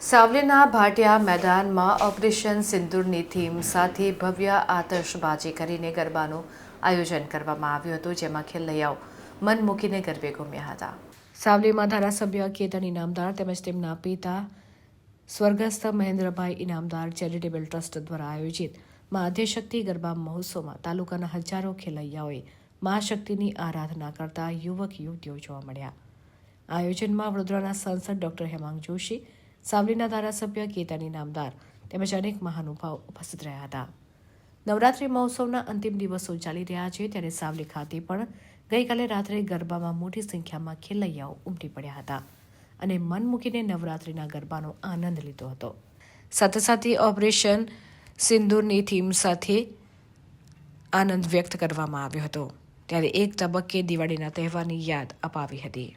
સાવલીના ભાટિયા મેદાનમાં operation સિંદૂરની theme સાથે ભવ્ય આતશબાજી કરીને ગરબાનું આયોજન કરવામાં આવ્યું હતું, જેમાં ખેલૈયાઓ મન મૂકીને ગરબે ઘૂમ્યા હતા. સાવલીમાં ધારાસભ્ય કેતન ઇનામદાર તેમજ તેમના પિતા સ્વર્ગસ્થ મહેન્દ્રભાઈ ઇનામદાર ચેરિટેબલ ટ્રસ્ટ દ્વારા આયોજિત મા આદ્યશક્તિ ગરબા મહોત્સવમાં તાલુકાના હજારો ખેલૈયાઓએ મા શક્તિની આરાધના કરતા યુવક યુવતીઓ જોવા મળ્યા. આયોજનમાં વડોદરાના સાંસદ ડોક્ટર હેમાંગ જોશી સાવલીના ધારાસભ્ય કેતાની નામદાર તેમજ અનેક મહાનુભાવ ઉપસ્થિત રહ્યા હતા. નવરાત્રિ મહોત્સવના અંતિમ દિવસો ચાલી રહ્યા છે ત્યારે સાવલી ખાતે પણ ગઈકાલે રાત્રે ગરબામાં મોટી સંખ્યામાં ખેલૈયાઓ ઉમટી પડ્યા હતા અને મન મૂકીને નવરાત્રિના ગરબાનો આનંદ લીધો હતો. સાથે સાથે ઓપરેશન સિંદૂરની થીમ સાથે આનંદ વ્યક્ત કરવામાં આવ્યો હતો. ત્યારે એક તબક્કે દિવાળીના તહેવારની યાદ અપાવી હતી.